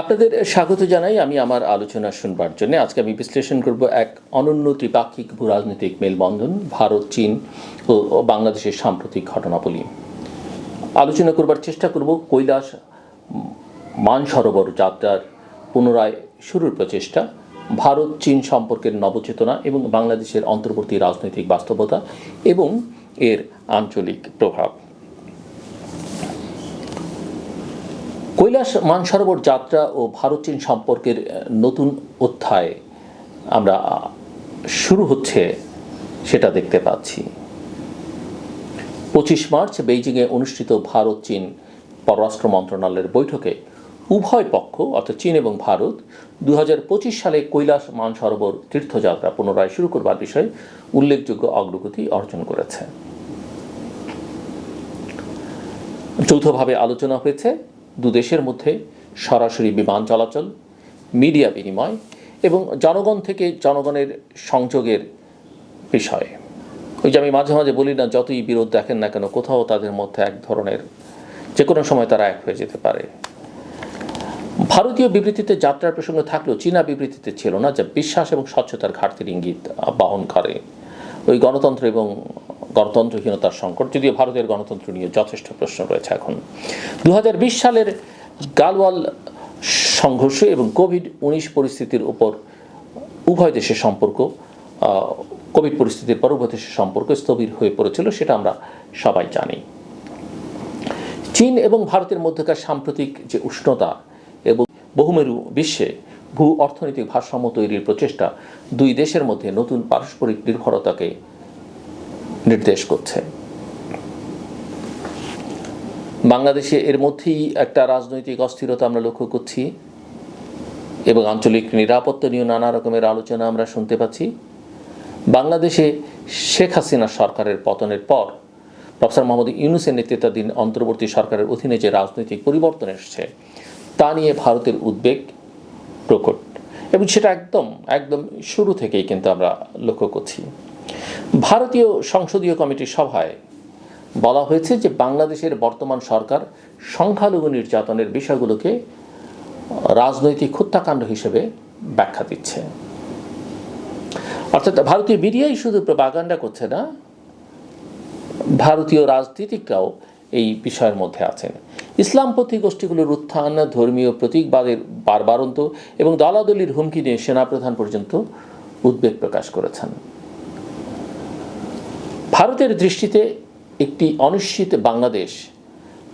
আপনাদের স্বাগত জানাই আমি আমার আলোচনা শুনবার জন্য। আজকে আমি বিশ্লেষণ করব এক অনন্য ত্রিপাক্ষিক ভূরাজনৈতিক মেলবন্ধন, ভারত, চীন ও বাংলাদেশের সাম্প্রতিক ঘটনাবলী। আলোচনা করবার চেষ্টা করব কৈলাস মানসরোবর যাত্রার পুনরায় শুরুর প্রচেষ্টা, ভারত, চীন সম্পর্কের নবচেতনা এবং বাংলাদেশের অন্তর্বর্তী রাজনৈতিক বাস্তবতা এবং এর আঞ্চলিক প্রভাব। কৈলাস মানসরোবর যাত্রা ও ভারত চীন সম্পর্কের নতুন অধ্যায় আমরা শুরু হচ্ছে, সেটা দেখতে পাচ্ছি। পঁচিশ মার্চ বেইজিংয়ে অনুষ্ঠিত ভারত চীন পররাষ্ট্র মন্ত্রণালয়ের বৈঠকে উভয় পক্ষ, অর্থাৎ চীন এবং ভারত দু হাজার পঁচিশ সালে কৈলাস মানসরোবর তীর্থযাত্রা পুনরায় শুরু করবার বিষয়ে উল্লেখযোগ্য অগ্রগতি অর্জন করেছে। যৌথভাবে আলোচনা হয়েছে। দু দেশের মধ্যে সরাসরি বিমান চলাচল, মিডিয়া বিনিময় এবং জনগণ থেকে জনগণের সংযোগের বিষয়ে। ওই যে আমি মাঝে মাঝে বলি না, যতই বিরোধ দেখেন না কেন, কোথাও তাদের মধ্যে এক ধরনের যে কোনো সময় তারা এক হয়ে যেতে পারে। ভারতীয় বিবৃতিতে যাত্রার প্রসঙ্গ থাকলেও চীনা বিবৃতিতে ছিল না যা বিশ্বাস এবং স্বচ্ছতার ঘাটতির ইঙ্গিত বহন করে। ওই গণতন্ত্র এবং গণতন্ত্রহীনতার সংকট, যদিও ভারতের গণতন্ত্র নিয়ে যথেষ্ট প্রশ্ন রয়েছে এখন। দু হাজার বিশ সালের গালওয়াল সংঘর্ষ এবং কোভিড উনিশ পরিস্থিতির উপর উভয় দেশের সম্পর্ক কোভিড পরিস্থিতির পর উভয় দেশের সম্পর্ক স্থবির হয়ে পড়েছিল, সেটা আমরা সবাই জানি। চীন এবং ভারতের মধ্যকার সাম্প্রতিক যে উষ্ণতা এবং বহুমেরু বিশ্বে ভূ অর্থনৈতিক ভারসাম্য তৈরির প্রচেষ্টা দুই দেশের মধ্যে নতুন পারস্পরিক নির্ভরতাকে নির্দেশ করছে। বাংলাদেশে এর মধ্যেই একটা রাজনৈতিক অস্থিরতা আমরা লক্ষ্য করছি এবং আঞ্চলিক নিরাপত্তা নিয়ে নানা রকমের আলোচনা আমরা শুনতে পাচ্ছি। বাংলাদেশে শেখ হাসিনা সরকারের পতনের পর প্রফেসর মোহাম্মদ ইউনুসের নেতৃত্বাধীন অন্তর্বর্তী সরকারের অধীনে যে রাজনৈতিক পরিবর্তন এসছে, তা নিয়ে ভারতের উদ্বেগ প্রকট। এবং সেটা একদম একদম শুরু থেকেই কিন্তু আমরা লক্ষ্য করছি। ভারতীয় সংসদীয় কমিটির সভায় বলা হয়েছে যে বাংলাদেশের বর্তমান সরকার সংখ্যালঘু নির্যাতনের বিষয়গুলোকে রাজনৈতিক হত্যাকাণ্ড হিসেবে ব্যাখ্যা দিচ্ছে। অর্থাৎ ভারতীয় মিডিয়াই শুধু প্রপাগান্ডা করছে না, ভারতীয় রাজনীতিকরাও এই বিষয়ের মধ্যে আছেন। ইসলামপন্থী গোষ্ঠীগুলোর উত্থান, ধর্মীয় প্রতীকবাদের বারবারন্ত এবং দলাদলির হুমকি নিয়ে সেনাপ্রধান পর্যন্ত উদ্বেগ প্রকাশ করেছেন। ভারতের দৃষ্টিতে একটি অনিশ্চিত বাংলাদেশ,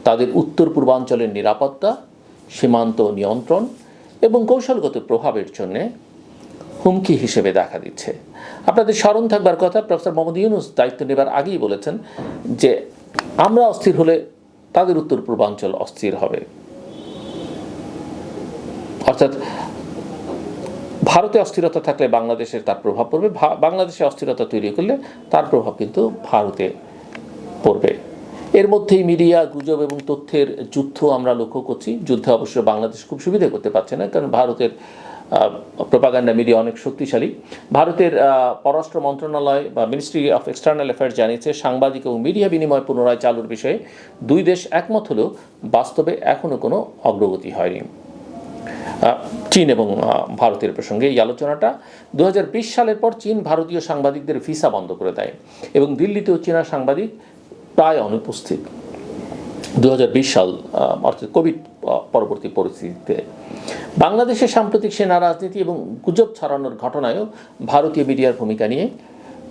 তাদের উত্তর পূর্বাঞ্চলের নিরাপত্তা, সীমান্ত নিয়ন্ত্রণ এবং কৌশলগত প্রভাবের জন্যে হুমকি হিসেবে দেখা দিচ্ছে। আপনাদের স্মরণ থাকবার কথা, প্রফেসর মোহাম্মদ ইউনুস দায়িত্ব নেবার আগেই বলেছেন যে, আমরা অস্থির হলে তাদের উত্তর পূর্বাঞ্চল অস্থির হবে। অর্থাৎ ভারতে অস্থিরতা থাকলে বাংলাদেশের তার প্রভাব পড়বে। বাংলাদেশে অস্থিরতা তৈরি করলে তার প্রভাব কিন্তু ভারতে পড়বে। এর মধ্যেই মিডিয়া, গুজব এবং তথ্যের যুদ্ধ আমরা লক্ষ্য করছি। যুদ্ধে অবশ্য বাংলাদেশ খুব সুবিধা করতে পারছে না, কারণ ভারতের প্রপাগান্ডা মিডিয়া অনেক শক্তিশালী। ভারতের পররাষ্ট্র মন্ত্রণালয় বা মিনিস্ট্রি অফ এক্সটার্নাল অ্যাফেয়ার্স জানিয়েছে, সাংবাদিক এবং মিডিয়া বিনিময় পুনরায় চালুর বিষয়ে দুই দেশ একমত হলেও বাস্তবে এখনও কোনো অগ্রগতি হয়নি। চীন এবং ভারতের প্রসঙ্গে এই আলোচনাটা দু হাজার বিশ সালের পর চীন ভারতীয় সাংবাদিকদের ভিসা বন্ধ করে দেয় এবং দিল্লিতেও চীনা সাংবাদিক প্রায় অনুপস্থিত। দু বিশ সাল অর্থাৎ কোভিড পরবর্তী পরিস্থিতিতে বাংলাদেশের সাম্প্রতিক সেনা রাজনীতি এবং গুজব ছড়ানোর ঘটনায়ও ভারতীয় মিডিয়ার ভূমিকা নিয়ে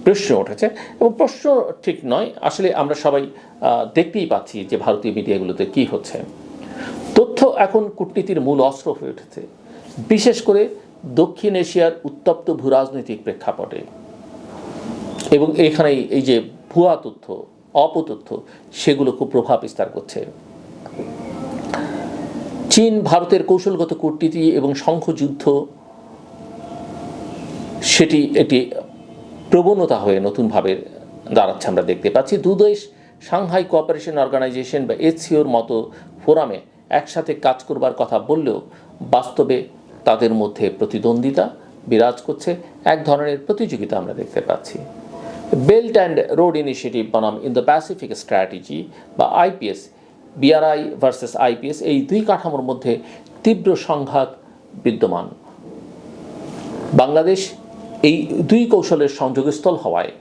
প্রশ্ন উঠেছে এবং প্রশ্ন ঠিক নয়, আসলে আমরা সবাই দেখতেই পাচ্ছি যে ভারতীয় মিডিয়াগুলোতে কি হচ্ছে। তথ্য এখন কূটনীতির মূল অস্ত্র হয়ে উঠেছে, বিশেষ করে দক্ষিণ এশিয়ার উত্তপ্ত ভূরাজনৈতিক প্রেক্ষাপটে। এবং এখানেই এই যে ভুয়া তথ্য, অপতথ্য, সেগুলো খুব প্রভাব বিস্তার করছে। চীন ভারতের কৌশলগত কূটনীতি এবং শঙ্খযুদ্ধ সেটি এটি প্রবণতা হয়ে নতুনভাবে দাঁড়াচ্ছে, আমরা দেখতে পাচ্ছি। দুদেশ সাংহাই কোঅপারেশন অর্গানাইজেশন বা এসিওর মতো ফোরামে একসাথে কাজ করবার কথা বললেও বাস্তবে তাদের মধ্যে প্রতিদ্বন্দ্বিতা বিরাজ করছে। এক ধরনের প্রতিযোগিতা আমরা দেখতে পাচ্ছি। বেল্ট অ্যান্ড রোড ইনিশিয়েটিভ বনাম ইন দ্য প্যাসিফিক স্ট্র্যাটেজি বা আইপিএস বিআরআই ভার্সেস আইপিএস এই দুই কাঠামোর মধ্যে তীব্র সংঘাত বিদ্যমান। বাংলাদেশ এই দুই কৌশলের সংযোগস্থল হওয়ায়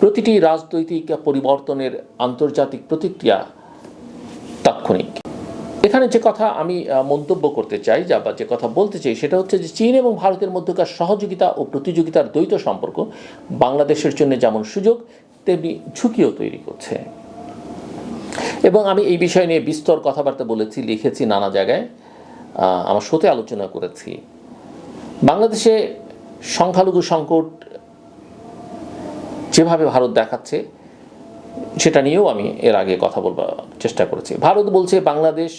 প্রতিটি রাজনৈতিক পরিবর্তনের আন্তর্জাতিক প্রতিক্রিয়া এখানে যে কথা আমি মন্তব্য করতে চাই, যা বা যে কথা বলতে চাই, সেটা হচ্ছে যে চীন এবং ভারতের মধ্যকার সহযোগিতা ও প্রতিযোগিতার দ্বৈত সম্পর্ক বাংলাদেশের জন্য যেমন সুযোগ, তেমনি ঝুঁকিও তৈরি করছে। এবং আমি এই বিষয় নিয়ে বিস্তর কথাবার্তা বলেছি, লিখেছি নানা জায়গায় আমার শোতে আলোচনা করেছি। বাংলাদেশে সংখ্যালঘু সংকট যেভাবে ভারত দেখাচ্ছে সেটা নিয়েও আমি এর আগে কথা বলবার চেষ্টা করেছি। ভারত বলছে বাংলাদেশ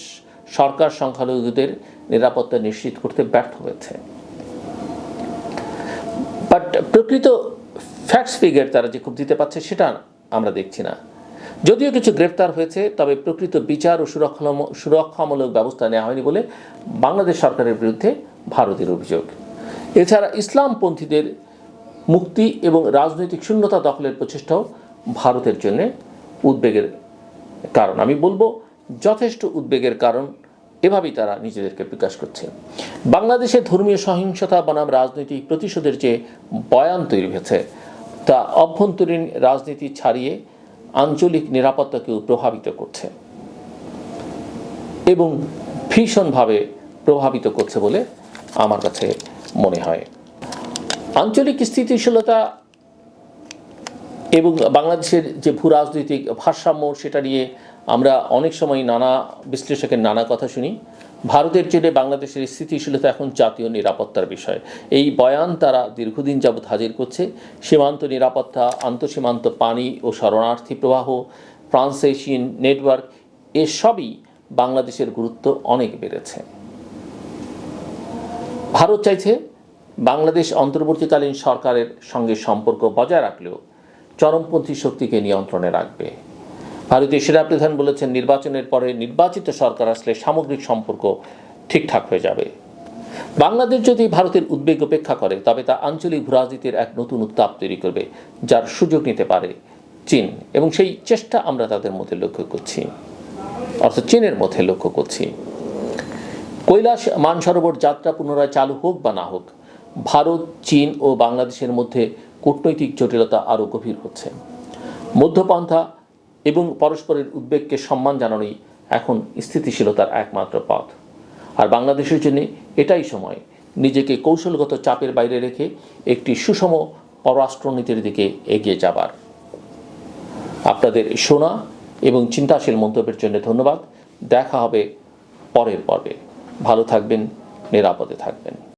সরকার সংখ্যালঘুদের নিরাপত্তা নিশ্চিত করতে ব্যর্থ হয়েছে। বাট প্রকৃত ফ্যাক্টস ফিগার তারা যে খুব দিতে পারছে সেটা আমরা দেখছি না। যদিও কিছু গ্রেপ্তার হয়েছে, তবে প্রকৃত বিচার ও সুরক্ষামূলক সুরক্ষামূলক ব্যবস্থা নেওয়া হয়নি বলে বাংলাদেশ সরকারের বিরুদ্ধে ভারতের অভিযোগ। এছাড়া ইসলামপন্থীদের মুক্তি এবং রাজনৈতিক শূন্যতা দখলের প্রচেষ্টাও ভারতের জন্য উদ্বেগের কারণ। আমি বলব, যথেষ্ট উদ্বেগের কারণ এভাবেই তারা নিজেদেরকে বিকাশ করছে। বাংলাদেশে ধর্মীয় সহিংসতা, বনাম রাজনৈতিক প্রতিশোধের যে বয়ান তৈরি হয়েছে, তা অভ্যন্তরীণ রাজনীতি ছাড়িয়ে আঞ্চলিক নিরাপত্তাকেও প্রভাবিত করছে এবং ভীষণভাবে প্রভাবিত করছে বলে আমার কাছে মনে হয়। আঞ্চলিক স্থিতিশীলতা এবং বাংলাদেশের যে ভূ রাজনৈতিক ভারসাম্য, সেটা নিয়ে আমরা অনেক সময় নানা বিশ্লেষকের নানা কথা শুনি। ভারতের জন্য বাংলাদেশের স্থিতিশীলতা এখন জাতীয় নিরাপত্তার বিষয়। এই বয়ান তারা দীর্ঘদিন যাবৎ হাজির করছে। সীমান্ত নিরাপত্তা, আন্তঃসীমান্ত পানি ও শরণার্থী প্রবাহ ট্রান্সেশন নেটওয়ার্ক, এসবই বাংলাদেশের গুরুত্ব অনেক বেড়েছে। ভারত চাইছে বাংলাদেশ অন্তর্বর্তীকালীন সরকারের সঙ্গে সম্পর্ক বজায় রাখলেও চরমপন্থী শক্তিকে নিয়ন্ত্রণে রাখবে। ভারতীয় সেরা প্রধান বলেছেন, নির্বাচনের পরে নির্বাচিত সরকার আসলে সামগ্রিক সম্পর্ক ঠিকঠাক হয়ে যাবে। বাংলাদেশ যদি ভারতের উদ্বেগ উপেক্ষা করে, তবে তা আঞ্চলিক ভূরাজনীতির এক নতুন উত্তাপ তৈরি করবে, যার সুযোগ নিতে পারে চীন। এবং সেই চেষ্টা আমরা তাদের মধ্যে লক্ষ্য করছি। অর্থাৎ চীনের মধ্যে লক্ষ্য করছি। কৈলাস মানসরোবর যাত্রা পুনরায় চালু হোক বা না হোক, ভারত, চীন ও বাংলাদেশের মধ্যে কূটনৈতিক জটিলতা আরও গভীর হচ্ছে। মধ্যপন্থা এবং পরস্পরের উদ্বেগকে সম্মান জানানোই এখন স্থিতিশীলতার একমাত্র পথ। আর বাংলাদেশের জন্য এটাই সময় নিজেকে কৌশলগত চাপের বাইরে রেখে একটি সুষম পররাষ্ট্রনীতির দিকে এগিয়ে যাবার। আপনাদের শোনা এবং চিন্তাশীল মন্তব্যের জন্য ধন্যবাদ। দেখা হবে পরের পর্বে। ভালো থাকবেন, নিরাপদে থাকবেন।